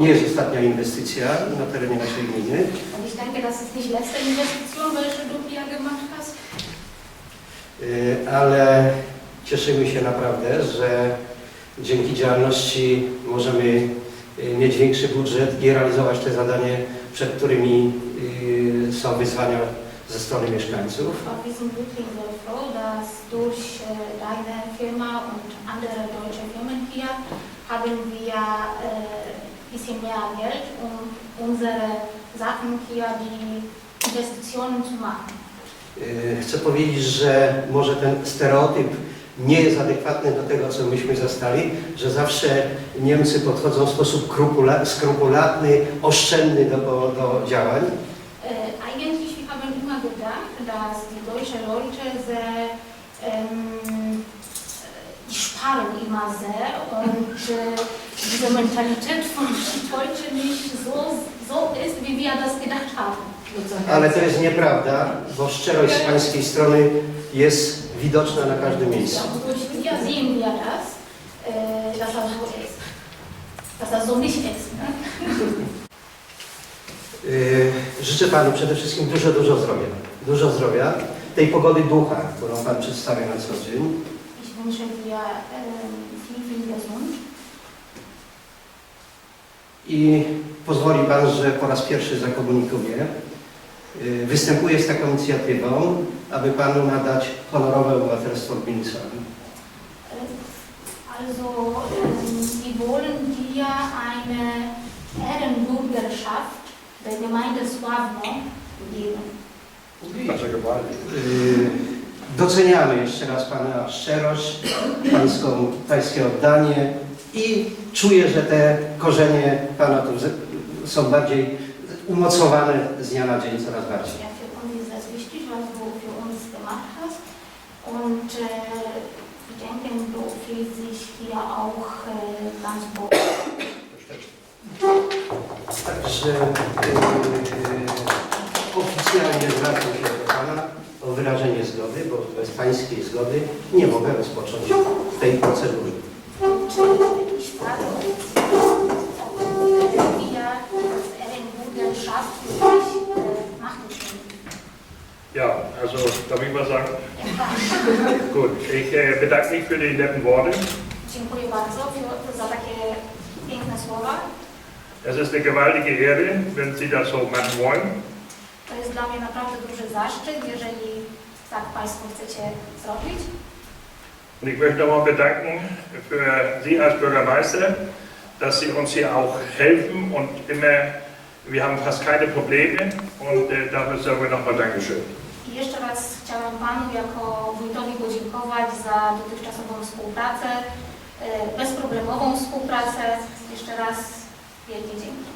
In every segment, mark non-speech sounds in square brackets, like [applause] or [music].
nie jest ostatnia inwestycja na terenie naszej gminy. Und ich denke, das ist nicht letzte Investition, welche du hier gemacht hast. Y, ale cieszymy się naprawdę, że dzięki działalności możemy y, mieć większy budżet i realizować te zadania, przed którymi y, są wyzwania ze strony mieszkańców. Und wir sind wirklich sehr froh, dass durch äh, deine Firma und andere deutsche Firmen hier haben wir ein bisschen mehr Geld, um unsere Sachen hier, die Investitionen zu machen. Chcę powiedzieć, że może ten stereotyp nie jest adekwatny do tego, co myśmy zastali, że zawsze Niemcy podchodzą w sposób skrupula- skrupulatny, oszczędny do, do działań. Eigentlich, haben immer gedacht, dass die deutschen Leute sehr, ähm, sparen immer sehr und äh, diese Mentalität von den Deutschen nicht so, so ist, wie wir das gedacht haben. Ale to jest nieprawda, bo szczerość z pańskiej strony jest widoczna na każdym miejscu. Ja, sehen wir das, äh, dass das so ist. Dass das so nicht ist. Yy, Życzę Panu przede wszystkim dużo, dużo zdrowia. Dużo zdrowia, tej pogody ducha, którą Pan przedstawia na co dzień. Wünsche dir viel, viel Gesund. I pozwoli Pan, że po raz pierwszy zakomunikuję. Yy, Występuję z taką inicjatywą, aby Panu nadać honorowe obywatelstwo gminy Sami. Also, ähm, wir wollen dir eine Ehrenbürgerschaft der Gemeinde Sławno geben. Yy, Doceniamy jeszcze raz Pana szczerość, pańską, Pańskie oddanie i czuję, że te korzenie Pana tu są bardziej umocowane z dnia na dzień coraz bardziej. Ja, ist das wichtig, was für uns gemacht hast. Und denken, du fühlst dich hier auch ganz. Także oficjalnie zwracam się wyrażenie zgody, bo bez Pańskiej zgody nie mogę rozpocząć tej procedury. Äh, machen können. Ja, also darf ich was sagen? Gut, ich äh, bedanke mich für die netten Worte. Dziękuję bardzo für, za takie piękne słowa. Es ist eine gewaltige Ehre, wenn Sie das so machen wollen. To jest dla mnie naprawdę duży zaszczyt, jeżeli tak Państwo chcecie zrobić. Und ich möchte nochmal bedanken für Sie als Bürgermeister, dass Sie uns hier auch helfen und immer, wir haben fast keine Probleme und äh, dafür sagen wir nochmal Dankeschön. I jeszcze raz chciałam Panu jako wójtowi podziękować za dotychczasową współpracę, e, bezproblemową współpracę. Jeszcze raz wielkie dzięki.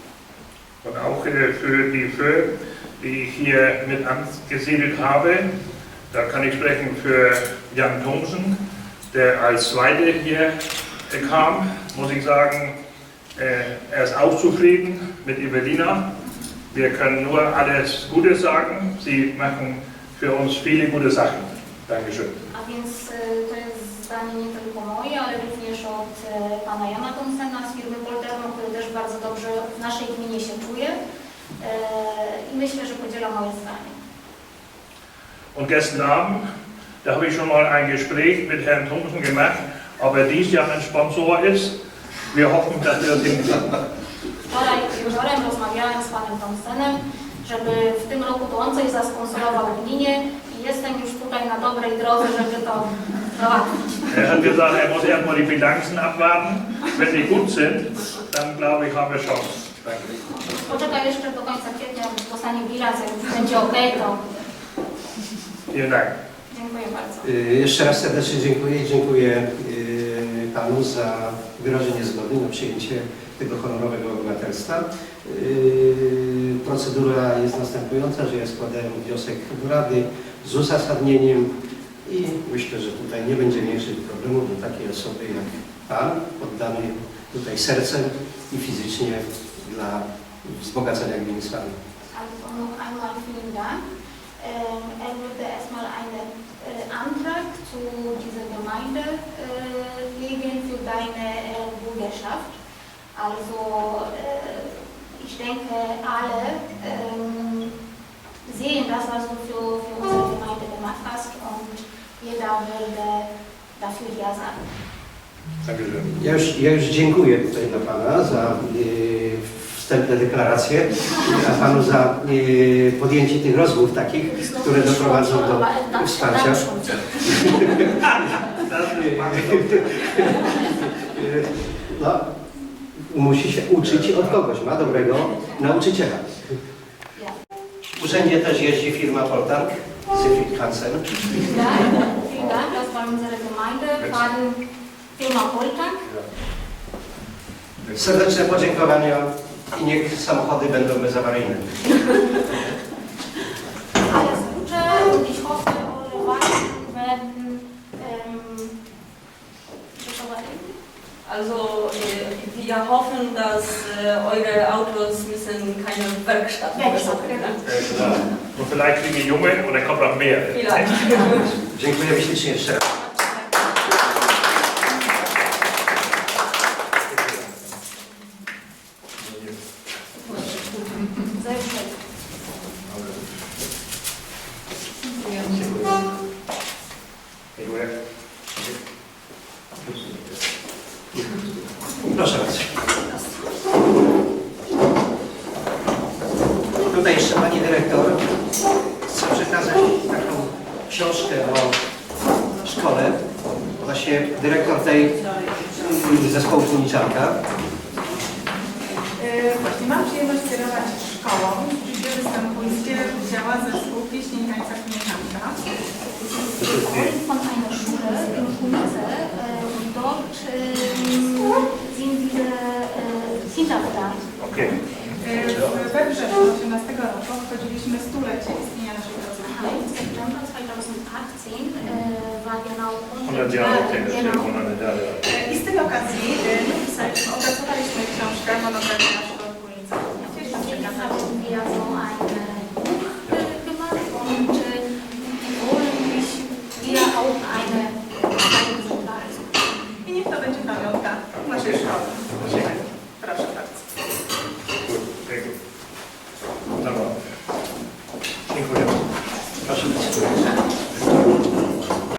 Und auch äh, für die Firmen, die ich hier mit angesiedelt habe. Da kann ich sprechen für Jan Thomsen, der als Zweite hier kam. Muss ich sagen, äh, er ist auch zufrieden mit Evelina. Wir können nur alles Gute sagen. Sie machen für uns viele gute Sachen. Dankeschön. A więc e, to jest zdanie nie tylko moje, ale również od e, Pana Jana Tomsena z firmy Polterno, który też bardzo dobrze w naszej gminie się czuje. E, I myślę, że podziela moje zdanie. Und gestern Abend, da habe ich schon mal ein Gespräch mit Herrn Thomsen gemacht, ob er dies Jahr ein Sponsor ist. Wir hoffen, dass das hinkriegen. Wczoraj wieczorem rozmawiałem z panem Thompsonem, żeby w tym roku to on coś zasponsorował gminie i jestem już tutaj na dobrej drodze, żeby to. Er hat gesagt, er muss erstmal die Bilanzen abwarten. Wenn die gut sind, dann glaube ich, haben wir Chance. Danke. Poczekaj jeszcze do końca kwietnia, dostanie bilans, jak będzie ok, to Vielen Dank. dziękuję bardzo. Y, Jeszcze raz serdecznie dziękuję i dziękuję y, Panu za wyrażenie zgody na przyjęcie tego honorowego obywatelstwa. Procedura jest następująca, że ja składałem wniosek do Rady z uzasadnieniem i myślę, że tutaj nie będzie większych problemów do takiej osoby jak Pan, poddany tutaj sercem i fizycznie dla wzbogacenia gminy noch einmal vielen Dank. Ähm, er würde erstmal einen äh, Antrag zu dieser Gemeinde äh, legen für deine äh, Bürgerschaft. Also äh, ich denke, alle ähm, sehen das, was du für, für unsere Gemeinde gemacht hast und jeder würde dafür Ja sagen. Ja już, ja już dziękuję tutaj dla Pana za y, wstępne deklaracje, a Panu za y, podjęcie tych rozmów takich, które doprowadzą do wsparcia. [laughs] No, musi się uczyć od kogoś, ma dobrego nauczyciela. W urzędzie też jeździ firma Poltank, Siegfried Hansen. Vielen Dank, das war Firma Poltank. Serdeczne podziękowania i niech samochody będą bezawaryjne. Alles Gute und ich hoffe, eure Wagen werden ähm. Also äh, wir hoffen, dass äh, eure Autos müssen keine Werkstatt Werkstatt, besuchen. genau. Ne? Und vielleicht kriegen die Junge und dann kommt noch mehr. Vielleicht. [laughs] Dziękujemy ślicznie jeszcze raz. Proszę bardzo. Tutaj Dyrektor chce przekazać taką książkę o szkole. Właśnie dyrektor tej zespołu Tuniczanka. E, Właśnie mam przyjemność kierować szkołą, gdzie występuje działa zespół pieśni tańca. Freund von einer Schule in äh, und dort sind diese Kinderverein. Okay. We wrześniu 18 roku obchodziliśmy stulecie istnienia naszej placówki. Im September 2018 war genau 100 Jahre Jahre, Tennis, genau. 100 Jahre. E, I z tej okazji e,